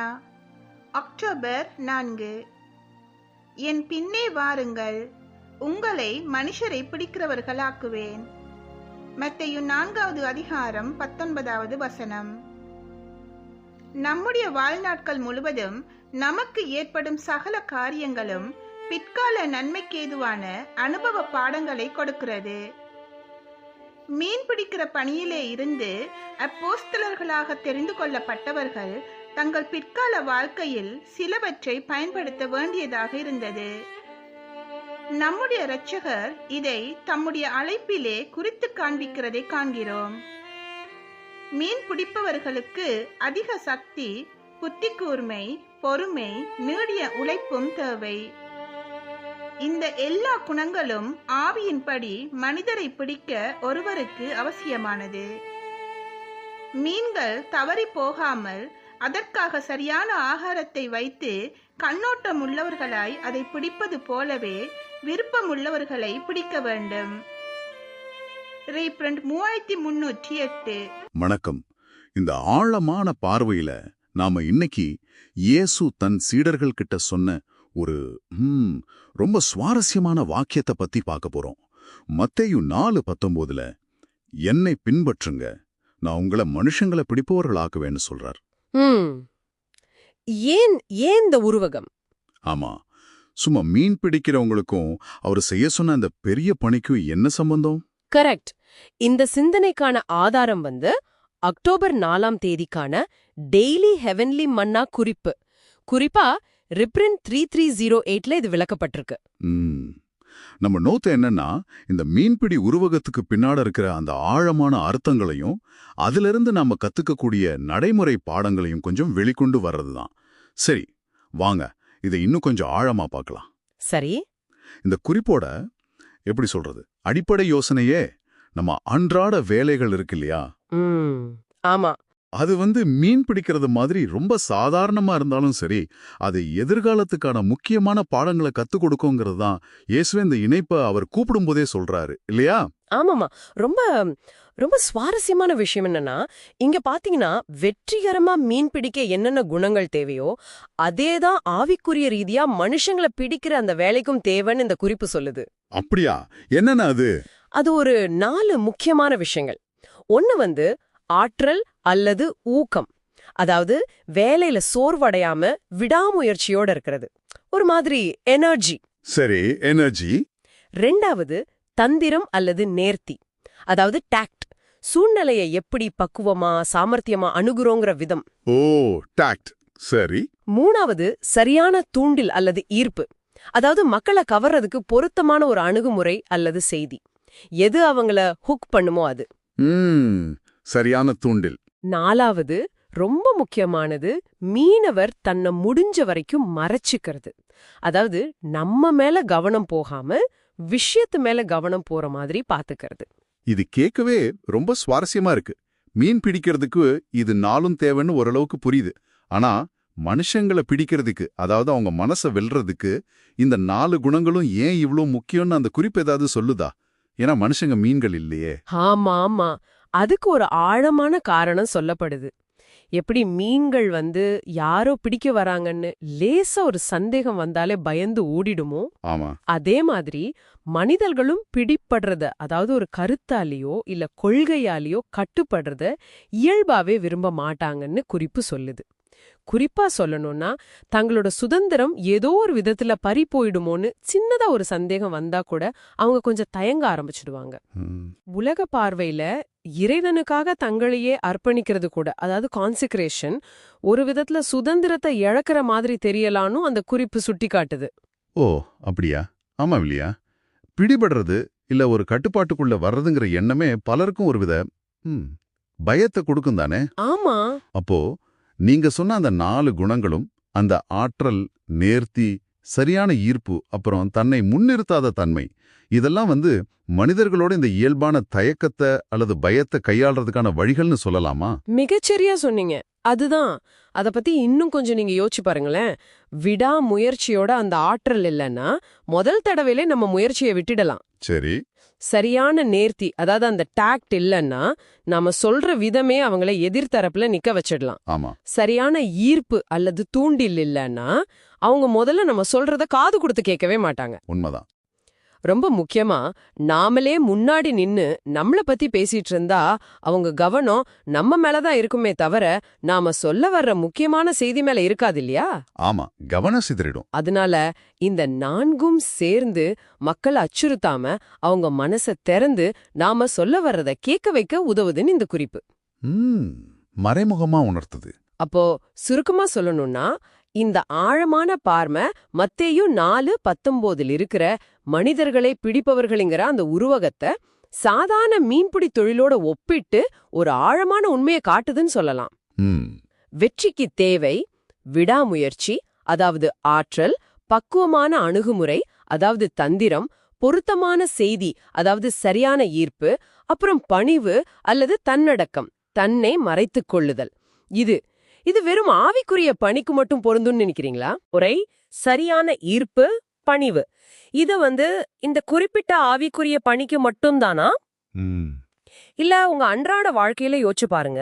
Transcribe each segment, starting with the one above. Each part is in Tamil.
மன்னா அக்டோபர் நான்கு. என் பின்னே வாருங்கள். உங்களை மனுஷரை பிடிக்கிறவர்களாக்குவேன். மத்தையு நான்காவது அதிகாரம் பத்தொன்பதாவது வசனம். நம்முடைய வாழ்நாட்கள் முழுவதும் நமக்கு ஏற்படும் சகல காரியங்களும் பிற்கால நன்மைக்கேதுவான அனுபவ பாடங்களை கொடுக்கிறது. மீன் பிடிக்கிற பணியிலே இருந்து அப்போஸ்தலர்களாக தெரிந்து கொள்ளப்பட்டவர்கள் தங்கள் பிற்கால வாழ்க்கையில் சிலவற்றை பயன்படுத்த வேண்டியதாக இருந்தது. நம்முடைய இரட்சகர் இதை தம்முடைய அழைப்பிலே குறித்து காண்பிக்கிறதை காண்கிறோம். மீன் பிடிப்பவர்களுக்கு அதிக சக்தி புத்தி கூர்மை பொறுமை நீடிய உழைப்பும் தேவை. இந்த எல்லா குணங்களும் ஆவியின்படி மனிதரை பிடிக்க ஒருவருக்கு அவசியமானது. மீன்கள் தவறி போகாமல் அதற்காக சரியான ஆகாரத்தை வைத்து கண்ணோட்டம் உள்ளவர்களாய் அதை பிடிப்பது போலவே விருப்பமுள்ளவர்களை பிடிக்க வேண்டும். ரீப்ரண்ட் மூவாயிரத்தி முன்னூற்றி எட்டு. வணக்கம். இந்த ஆழமான பார்வையில நாம இன்னைக்கு இயேசு தன் சீடர்கள் கிட்ட சொன்ன ஒரு ரொம்ப சுவாரஸ்யமான வாக்கியத்தை பத்தி பார்க்க போறோம். மத்தையு நாலு பத்தொன்பதுல என்னை பின்பற்றுங்க. நான் உங்களை மனுஷங்களை பிடிப்பவர்களாக்குவேன்னு சொல்றார். ம். ஏன் ஏன் இந்த உருவகம்? ஆமா. சும்மா மீன் பிடிக்கிறவங்களுக்கும் அவர் செய்ய சொன்ன அந்த பெரிய பணிக்கும் என்ன சம்பந்தம்? கரெக்ட். இந்த சிந்தனைக்கான ஆதாரம் வந்து அக்டோபர் நாலாம் தேதிக்கான டெய்லி ஹெவன்லி மன்னா குறிப்பு. குறிப்பா ரிப்ரிண்ட் த்ரீ த்ரீ ஜீரோ எயிட்ல இது விளக்கப்பட்டிருக்கு. நம்ம நோத்து என்னன்னா இந்த மீன்பிடி உருவகத்துக்கு பின்னாட இருக்கிற அந்த ஆழமான அர்த்தங்களையும் அதிலிருந்து நாம கத்துக்கக்கூடிய நடைமுறை பாடங்களையும் கொஞ்சம் வெளிக்கொண்டு வர்றதுதான். சரி வாங்க இதை இன்னும் கொஞ்சம் ஆழமா பார்க்கலாம். சரி. இந்த குறிப்போட எப்படி சொல்றது? அடிப்படை யோசனையே நம்ம அன்றாட வேலைகள் இருக்கு இல்லையா? ஆமா. அது வந்து மீன் பிடிக்கிறது மாதிரி ரொம்ப சாதாரணமா இருந்தாலும் சரி அது எதிர்காலத்துக்கான முக்கியமான பாடங்களை கத்துக் கொடுக்குங்கிறது தான். இயேசுவே இந்த இணைப்பை அவர் கூப்பிடும்போதே சொல்றாரு இல்லையா? ஆமாமா ரொம்ப ரொம்ப சுவாரஸ்யமான விஷயம் என்னன்னா இங்க பாத்தீங்கன்னா வெற்றிகரமா மீன் பிடிக்க என்னென்ன குணங்கள் தேவையோ அதேதான் ஆவிக்குரிய ரீதியா மனுஷங்களை பிடிக்கிற அந்த வேலைக்கும் தேவைன்னு இந்த குறிப்பு சொல்லுது. அப்படியா? என்னன்னா அது? அது ஒரு நாலு முக்கியமான விஷயங்கள். ஒன்னு வந்து ஆற்றல் அல்லது ஊக்கம். அதாவது வேலையில சோர்வடையாம விடாமுயற்சியோட இருக்கிறது. ஒரு மாதிரி எனர்ஜி சரி எனர்ஜி ரெண்டாவது தந்திரம் அல்லது நேர்த்தி. அதாவது டாக்ட் சூழ்நிலையை எப்படி பக்குவமா சாமர்த்தியமா அணுகுறோங்கிற விதம். ஓ டாக்ட் சரி. மூணாவது சரியான தூண்டில் அல்லது ஈர்ப்பு. அதாவது மக்களை கவர்றதுக்கு பொருத்தமான ஒரு அணுகுமுறை அல்லது செய்தி. எது அவங்கள ஹுக் பண்ணுமோ அது. சரியான தூண்டில். நாலாவது ரொம்ப முக்கியமானது மீனவர் தன்னை முடிஞ்ச வரைக்கும் மறைச்சுக்கிறது. அதாவது நம்ம மேல கவனம் போகாம விஷயத்து மேல கவனம் போற மாதிரி பாத்துக்கிறது. இது கேட்கவே ரொம்ப சுவாரஸ்யமா இருக்கு. மீன் பிடிக்கிறதுக்கு இது நாளும் தேவைன்னு ஓரளவுக்கு புரியுது. ஆனா மனுஷங்களை பிடிக்கிறதுக்கு அதாவது அவங்க மனசை வெல்றதுக்கு இந்த நாலு குணங்களும் ஏன் இவ்ளோ முக்கியம்னு அந்த குறிப்பு ஏதாவது சொல்லுதா? ஏன்னா மனுஷங்க மீன்கள் இல்லையே. ஆமா ஆமா. அதுக்கு ஒரு ஆழமான காரணம் சொல்லப்படுது. எப்படி மீன்கள் வந்து யாரோ பிடிக்க வராங்கன்னு லேசா ஒரு சந்தேகம் வந்தாலே பயந்து ஓடிடுமோ? அதே மாதிரி மனிதர்களும் பிடிப்படுறத அதாவது ஒரு கருத்தாலேயோ இல்ல கொள்கையாலேயோ கட்டுப்படுறத இயல்பாவே விரும்ப மாட்டாங்கன்னு குறிப்பு சொல்லுது. குறிப்பா சொல்லணும்னா தங்களோட சுதந்திரம் ஏதோ ஒரு விதத்துல பறி போயிடுமோன்னு சின்னதா ஒரு சந்தேகம் வந்தா கூட அவங்க கொஞ்சம் தயங்க ஆரம்பிச்சிடுவாங்க. உலக பார்வையில இறைவனுக்காக தங்களையே அர்ப்பணிக்கிறது கூட அதாவது கான்சிக்ரேஷன் ஒரு விதத்துல சுதந்திரத்தை இழக்கிற மாதிரி தெரியலான்னு அந்த குறிப்பு சுட்டிக்காட்டுது. ஓ அப்படியா? ஆமா இல்லையா பிடிபடுறது இல்ல ஒரு கட்டுப்பாட்டுக்குள்ள வர்றதுங்கிற எண்ணமே பலருக்கும் ஒரு வித பயத்தை கொடுக்கும் தானே? ஆமா. அப்போ நீங்க சொன்ன அந்த நாலு குணங்களும் அந்த ஆற்றல் நேர்த்தி சரியான ஈர்ப்பு அப்புறம் தன்னை முன்னிறுத்தாத தன்மை இதெல்லாம் வந்து மனிதர்களோட இந்த இயல்பான தயக்கத்தை அல்லது பயத்தை கையாளுறதுக்கான வழிகள்னு சொல்லலாமா? மிகச்சரியா சொன்னீங்க. அதுதான். அத பத்தி இன்னும் கொஞ்சம் நீங்க யோசிச்சு பாருங்களேன். விடாமுயற்சியோட அந்த ஆற்றல் இல்லைன்னா முதல் தடவையிலே நம்ம முயற்சியை விட்டுடலாம். சரி. சரியான நேர்த்தி அதாவது அந்த டாக்ட் இல்லைன்னா நாம சொல்ற விதமே அவங்கள எதிர்த்தரப்புல நிக்க வச்சிடலாம். ஆமா. சரியான ஈர்ப்பு அல்லது தூண்டில் இல்லைன்னா அவங்க முதல்ல நம்ம சொல்றத காது கொடுத்து கேட்கவே மாட்டாங்க. உண்மைதான். ரொம்ப முக்கியமா நாமளே முன்னாடி நின்னு நம்மள பத்தி பேசிட்டு இருந்தா அவங்க கவனம் நம்ம மேலதான் இருக்குமே தவிர நாம சொல்ல வர்ற முக்கியமான செய்தி மேல இருக்காது இல்லையா ஆமா கவனம் சிதறிடும். அதனால இந்த நான்கும் சேர்ந்து மக்கள் அச்சுறுத்தாம அவங்க மனச திறந்து நாம சொல்ல வர்றத கேட்க வைக்க உதவுதுன்னு இந்த குறிப்பு. மறைமுகமா உணர்த்துது. அப்போ சுருக்கமா சொல்லணும்னா இந்த ஆழமான பார்மை மத்தேயு நாலு பத்தொம்போதில் இருக்கிற மனிதர்களை பிடிப்பவர்கள்ங்கிற அந்த உருவகத்தை சாதாரண மீன்பிடி தொழிலோட ஒப்பிட்டு ஒரு ஆழமான உண்மையை காட்டுதுன்னு சொல்லலாம். வெற்றிக்கு தேவை விடாமுயற்சி அதாவது ஆற்றல் பக்குவமான அணுகுமுறை அதாவது தந்திரம் பொருத்தமான செய்தி அதாவது சரியான ஈர்ப்பு அப்புறம் பணிவு அல்லது தன்னடக்கம் தன்னை மறைத்துக் கொள்ளுதல். இது இது வெறும் ஆவிக்குரிய பணிக்கு மட்டும் பொருந்தும்னு நினைக்கிறீங்களா? ஒரே சரியான ஈர்ப்பு பணிவு. இத வந்து இந்த குறிப்பிட்ட ஆவிக்குரிய பணிக்கு மட்டும்தானா? இல்ல உங்க அன்றாட வாழ்க்கையில யோசிச்சு பாருங்க.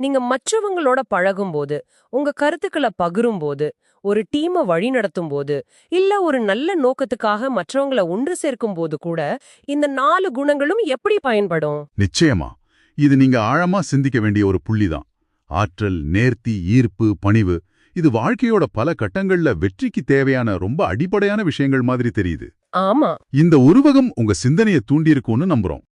நீங்க மற்றவங்களோட பழகும்போது உங்க கருத்துக்களை பகிரும்போது ஒரு டீமை வழிநடத்தும் போது இல்ல ஒரு நல்ல நோக்கத்துக்காக மற்றவங்கள ஒன்று சேர்க்கும் போது கூட இந்த நாலு குணங்களும் எப்படி பயன்படும்? நிச்சயமா. இது நீங்க ஆழமா சிந்திக்க வேண்டிய ஒரு புள்ளிதான். ஆற்றல் நேர்த்தி ஈர்ப்பு பணிவு இது வாழ்க்கையோட பல கட்டங்கள்ல வெற்றிக்கு தேவையான ரொம்ப அடிப்படையான விஷயங்கள் மாதிரி தெரியுது. ஆமா. இந்த உருவகம் உங்க சிந்தனையை தூண்டியிருக்கும்னு நம்புறோம்.